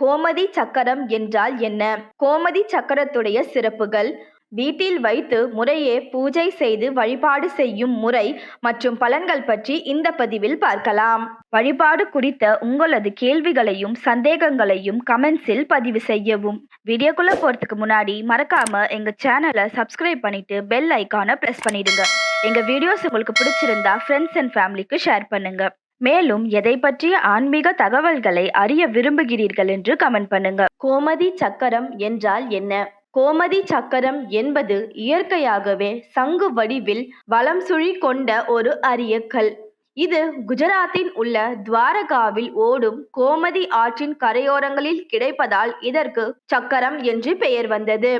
கோமதி சக்கரம் என்றால் என்ன? கோமதி சக்கரத்துடைய சிறப்புகள். வீட்டில் வைத்து முறையே பூஜை செய்து வழிபாடு செய்யும் முறை மற்றும் பலன்கள் பற்றி இந்த பதிவில் பார்க்கலாம். வழிபாடு குறித்த உங்களது கேள்விகளையும் சந்தேகங்களையும் கமெண்ட்ஸில் பதிவு செய்யவும். வீடியோக்குள்ள போறதுக்கு முன்னாடி மறக்காம எங்க சேனலை சப்ஸ்கிரைப் பண்ணிட்டு பெல் ஐக்கானை பிரஸ் பண்ணிடுங்க. எங்க வீடியோஸ் உங்களுக்கு பிடிச்சிருந்தா ஃப்ரெண்ட்ஸ் அண்ட் ஃபேமிலிக்கு ஷேர் பண்ணுங்க. மேலும் எதை பற்றிய ஆன்மீக தகவல்களை அறிய விரும்புகிறீர்கள் என்று கமெண்ட் பண்ணுங்க. கோமதி சக்கரம் என்றால் என்ன? கோமதி சக்கரம் என்பது இயற்கையாகவே சங்கு வடிவில் வலம் சுழி கொண்ட ஒரு அரிய கல் இது குஜராத்தின் உள்ள துவாரகாவில் ஓடும் கோமதி ஆற்றின் கரையோரங்களில் கிடைப்பதால் இதற்கு சக்கரம் என்று பெயர் வந்தது.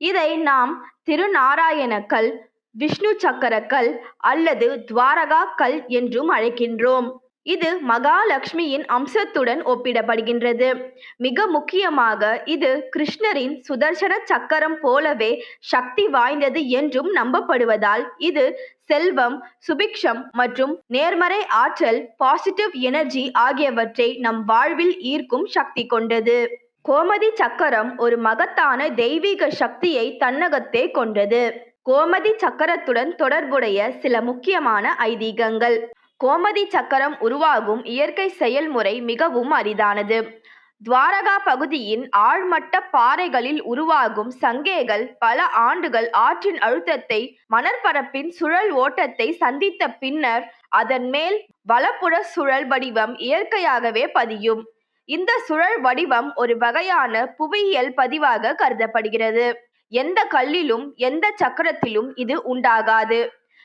இதை நாம் திருநாராயண விஷ்ணு விஷ்ணு சக்கரக்கல் அல்லது துவாரகா கல் என்றும் அழைக்கின்றோம். இது மகாலட்சுமியின் அம்சத்துடன் ஒப்பிடப்படுகின்றது. மிக முக்கியமாக இது கிருஷ்ணரின் சுதர்சன சக்கரம் போலவே சக்தி வாய்ந்தது என்றும் நம்பப்படுவதால் இது செல்வம் சுபிக்ஷம் மற்றும் நேர்மறை ஆற்றல் பாசிட்டிவ் எனர்ஜி ஆகியவற்றை நம் வாழ்வில் ஈர்க்கும் சக்தி கொண்டது. கோமதி சக்கரம் ஒரு மகத்தான தெய்வீக சக்தியை தன்னகத்தே கொண்டது. கோமதி சக்கரத்துடன் தொடர்புடைய சில முக்கியமான ஐதீகங்கள். கோமதி சக்கரம் உருவாகும் இயற்கை செயல்முறை மிகவும் அரிதானது. துவாரகா பகுதியின் ஆழ்மட்ட பாறைகளில் உருவாகும் சங்கேகள் பல ஆண்டுகள் ஆற்றின் அழுத்தத்தை மணற்பரப்பின் சுழல் ஓட்டத்தை சந்தித்த பின்னர் அதன் மேல் வலப்புற சுழல் வடிவம் இயற்கையாகவே பதியும். இந்த சுழல் வடிவம் ஒரு வகையான புவியியல் பதிவாக கருதப்படுகிறது. எந்த கல்லிலும் எந்த சக்கரத்திலும் இது உண்டாகாது.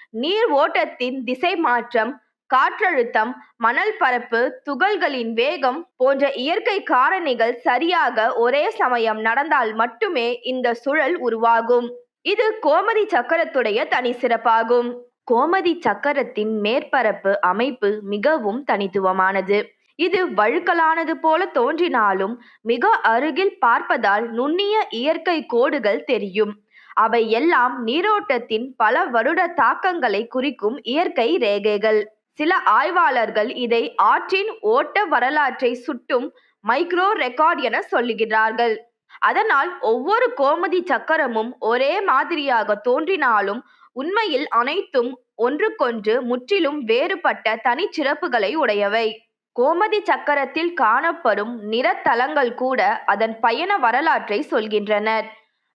நீர் ஓட்டத்தின் திசை மாற்றம் காற்றழுத்தம் மணல் பரப்பு துகள்களின் வேகம் போன்ற இயற்கை காரணிகள் சரியாக ஒரே சமயம் நடந்தால் மட்டுமே இந்த சுழல் உருவாகும். இது கோமதி சக்கரத்துடைய தனி சிறப்பாகும். கோமதி சக்கரத்தின் மேற்பரப்பு அமைப்பு மிகவும் தனித்துவமானது. இது வழுக்கலானது போல தோன்றினாலும் மிக அருகில் பார்ப்பதால் நுண்ணிய இயற்கை கோடுகள் தெரியும். அவை எல்லாம் நீரோட்டத்தின் பல வருட தாக்கங்களை குறிக்கும் இயற்கை ரேகைகள். சில ஆய்வாளர்கள் இதை ஆற்றின் ஓட்ட வரலாற்றை சுட்டும் மைக்ரோ ரெக்கார்ட் என சொல்லுகிறார்கள். அதனால் ஒவ்வொரு கோமதி சக்கரமும் ஒரே மாதிரியாக தோன்றினாலும் உண்மையில் அனைத்தும் ஒன்றுக்கொன்று முற்றிலும் வேறுபட்ட தனிச்சிறப்புகளை உடையவை. கோமதி சக்கரத்தில் காணப்படும் நிறத்தலங்கள் கூட அதன் பயண வரலாற்றை சொல்கின்றனர்.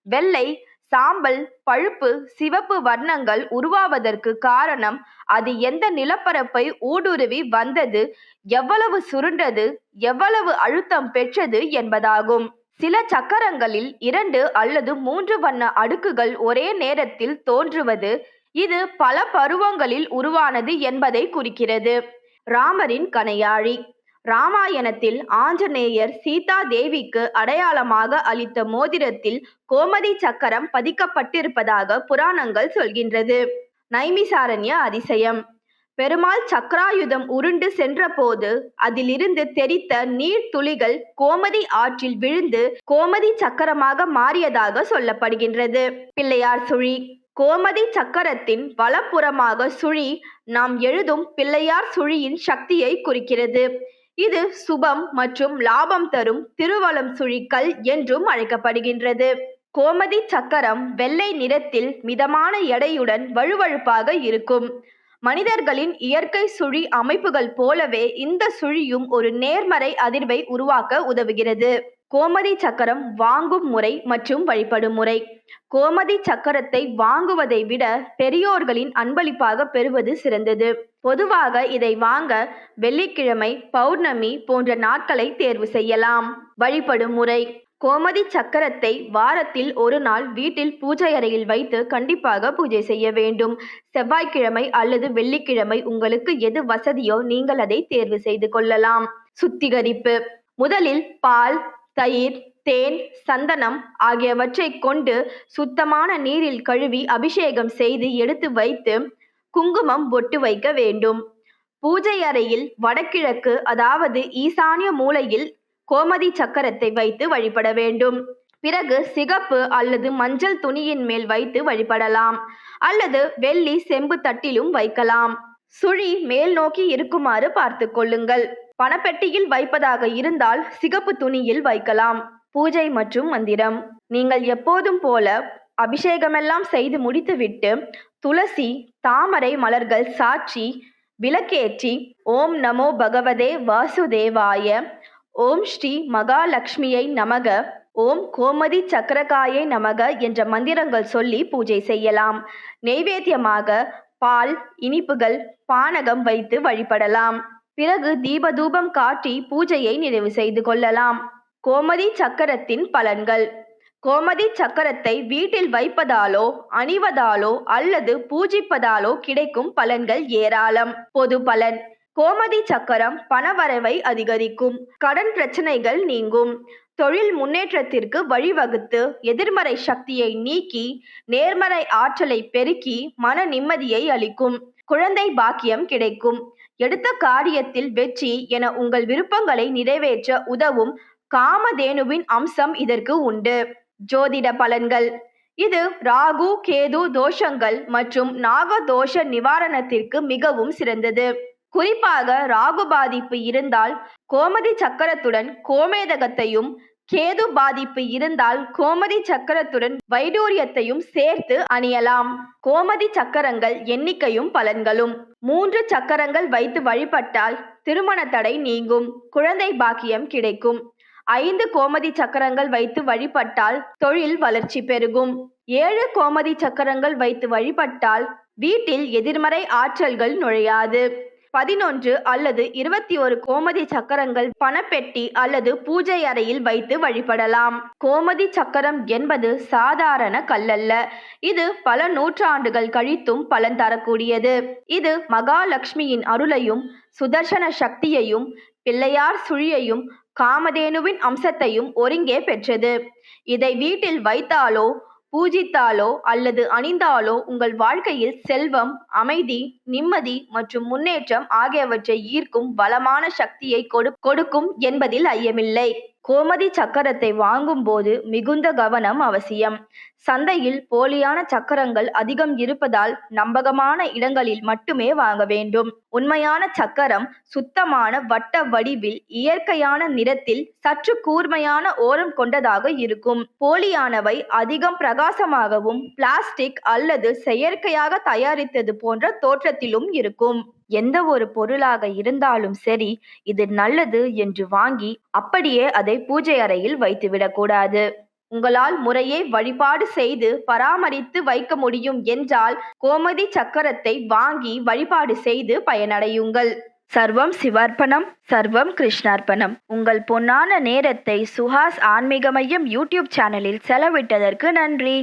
வெள்ளை சாம்பல் பழுப்பு சிவப்பு வர்ணங்கள் உருவாவதற்கு காரணம் அது எந்த நிலப்பரப்பை ஊடுருவி வந்தது எவ்வளவு சுருண்டது எவ்வளவு அழுத்தம் பெற்றது என்பதாகும். சில சக்கரங்களில் இரண்டு அல்லது மூன்று வண்ண அடுக்குகள் ஒரே நேரத்தில் தோன்றுவது இது பல பருவங்களில் உருவானது என்பதை குறிக்கிறது. ராமரின் கணையாழி. ராமாயணத்தில் ஆஞ்சநேயர் சீதா தேவிக்கு அடையாளமாக அளித்த மோதிரத்தில் கோமதி சக்கரம் பதிக்கப்பட்டிருப்பதாக புராணங்கள் சொல்கின்றது. நைமிசாரண்ய அதிசயம். பெருமாள் சக்கராயுதம் உருண்டு சென்றபோது அதிலிருந்து தெரித்த நீர் துளிகள் கோமதி ஆற்றில் விழுந்து கோமதி சக்கரமாக மாறியதாக சொல்லப்படுகின்றது. பிள்ளையார் சுழி. கோமதி சக்கரத்தின் வலப்புறமாக சுழி நாம் எழுதும் பிள்ளையார் சுழியின் சக்தியை குறிக்கிறது. இது சுபம் மற்றும் லாபம் தரும் திருவலம் சுழிக்கல் என்றும் அழைக்கப்படுகின்றது. கோமதி சக்கரம் வெள்ளை நிறத்தில் மிதமான எடையுடன் வழுவழுப்பாக இருக்கும். மனிதர்களின் இயற்கை சுழி அமைப்புகள் போலவே இந்த சுழியும் ஒரு நேர்மறை அதிர்வை உருவாக்க உதவுகிறது. கோமதி சக்கரம் வாங்கும் முறை மற்றும் வழிபடும் முறை. கோமதி சக்கரத்தை வாங்குவதை விட பெரியோர்களின் அன்பளிப்பாக பெறுவது சிறந்தது. பொதுவாக இதை வாங்க வெள்ளிக்கிழமை பௌர்ணமி போன்ற நாட்களை தேர்வு செய்யலாம். வழிபடும் முறை. கோமதி சக்கரத்தை வாரத்தில் ஒரு நாள் வீட்டில் பூஜை அறையில் வைத்து கண்டிப்பாக பூஜை செய்ய வேண்டும். செவ்வாய்க்கிழமை அல்லது வெள்ளிக்கிழமை உங்களுக்கு எது வசதியோ நீங்கள் அதை தேர்வு செய்து கொள்ளலாம். சுத்திகரிப்பு. முதலில் பால் தயிர் தேன் சந்தனம் ஆகியவற்றை கொண்டு சுத்தமான நீரில் கழுவி அபிஷேகம் செய்து எடுத்து வைத்து குங்குமம் பொட்டு வைக்க வேண்டும். பூஜை அறையில் வடகிழக்கு அதாவது ஈசானிய மூலையில் கோமதி சக்கரத்தை வைத்து வழிபட வேண்டும். பிறகு சிகப்பு அல்லது மஞ்சள் துணியின் மேல் வைத்து வழிபடலாம். அல்லது வெள்ளி செம்பு தட்டிலும் வைக்கலாம். சுழி மேல் நோக்கி இருக்குமாறு பார்த்து கொள்ளுங்கள். பணப்பெட்டியில் வைப்பதாக இருந்தால் சிகப்பு துணியில் வைக்கலாம். பூஜை மற்றும் மந்திரம். நீங்கள் எப்போதும் போல அபிஷேகமெல்லாம் செய்து முடித்துவிட்டு துளசி தாமரை மலர்கள் சாட்சி விளக்கேற்றி ஓம் நமோ பகவதே வாசுதேவாய. ஓம் ஸ்ரீ மகாலட்சுமியை நமக. ஓம் கோமதி சக்கரகாயை நமக என்ற மந்திரங்கள் சொல்லி பூஜை செய்யலாம். நெய்வேத்தியமாக பால் இனிப்புகள் பானகம் வைத்து வழிபடலாம். பிறகு தீபதூபம் காட்டி பூஜையை நிறைவு செய்து கொள்ளலாம். கோமதி சக்கரத்தின் பலன்கள். கோமதி சக்கரத்தை வீட்டில் வைப்பதாலோ அணிவதாலோ அல்லது பூஜிப்பதாலோ கிடைக்கும் பலன்கள் ஏராளம். பொது பலன். கோமதி சக்கரம் பணவரவை அதிகரிக்கும். கடன் பிரச்சனைகள் நீங்கும். தொழில் முன்னேற்றத்திற்கு வழிவகுத்து எதிர்மறை சக்தியை நீக்கி நேர்மறை ஆற்றலை பெருக்கி மன நிம்மதியை அளிக்கும். குழந்தை பாக்கியம் கிடைக்கும். எடுத்த காரியத்தில் வெற்றி என உங்கள் விருப்பங்களை நிறைவேற்ற உதவும் காமதேனுவின் அம்சம் இதற்கு உண்டு. ஜோதிட பலன்கள். இது ராகு கேது தோஷங்கள் மற்றும் நாக தோஷ நிவாரணத்திற்கு மிகவும் சிறந்தது. குறிப்பாக ராகு பாதிப்பு இருந்தால் கோமதி சக்கரத்துடன் கோமேதகத்தையும் கேது பாதிப்பு இருந்தால் கோமதி சக்கரத்துடன் வைடூரியத்தையும் சேர்த்து அணியலாம். கோமதி சக்கரங்கள் எண்ணிக்கையும் பலன்களும். மூன்று சக்கரங்கள் வைத்து வழிபட்டால் திருமண தடை நீங்கும். குழந்தை பாக்கியம் கிடைக்கும். ஐந்து கோமதி சக்கரங்கள் வைத்து வழிபட்டால் தொழில் வளர்ச்சி பெருகும். ஏழு கோமதி சக்கரங்கள் வைத்து வழிபட்டால் வீட்டில் எதிர்மறை ஆற்றல்கள் நுழையாது. பதினொன்று அல்லது இருபத்தி ஒரு கோமதி சக்கரங்கள் பணப்பெட்டி அல்லது பூஜை அறையில் வைத்து வழிபடலாம். கோமதி சக்கரம் என்பது சாதாரண கல்லல்ல. இது பல நூற்றாண்டுகள் கழித்தும் பலன் தரக்கூடியது. இது மகாலட்சுமியின் அருளையும் சுதர்சன சக்தியையும் பிள்ளையார் சுழியையும் காமதேனுவின் அம்சத்தையும் ஒருங்கே பெற்றது. இதை வீட்டில் வைத்தாலோ பூஜித்தாலோ அல்லது அணிந்தாலோ உங்கள் வாழ்க்கையில் செல்வம் அமைதி நிம்மதி மற்றும் முன்னேற்றம் ஆகியவற்றை ஈர்க்கும் பலமான சக்தியை கொடு கொடுக்கும் என்பதில் ஐயமில்லை. கோமதி சக்கரத்தை வாங்கும் போது மிகுந்த கவனம் அவசியம். சந்தையில் போலியான சக்கரங்கள் அதிகம் இருப்பதால் நம்பகமான இடங்களில் மட்டுமே வாங்க வேண்டும். உண்மையான சக்கரம் சுத்தமான வட்ட வடிவில் இயற்கையான நிறத்தில் சற்று கூர்மையான ஓரம் கொண்டதாக இருக்கும். போலியானவை அதிகம் பிரகாசமாகவும் பிளாஸ்டிக் அல்லது செயற்கையாக தயாரித்தது போன்ற தோற்றத்திலும் இருக்கும். எந்த ஒரு பொருளாக இருந்தாலும் சரி இது நல்லது என்று வாங்கி அப்படியே அதை பூஜை அறையில் வைத்துவிடக்கூடாது. உங்களால் முறையே வழிபாடு செய்து பராமரித்து வைக்க முடியும் என்றால் கோமதி சக்கரத்தை வாங்கி வழிபாடு செய்து பயனடையுங்கள். சர்வம் சிவார்ப்பணம் சர்வம் கிருஷ்ணார்ப்பணம். உங்கள் பொன்னான நேரத்தை சுஹாஸ் ஆன்மீக மையம் யூடியூப் சேனலில் செலவிட்டதற்கு நன்றி.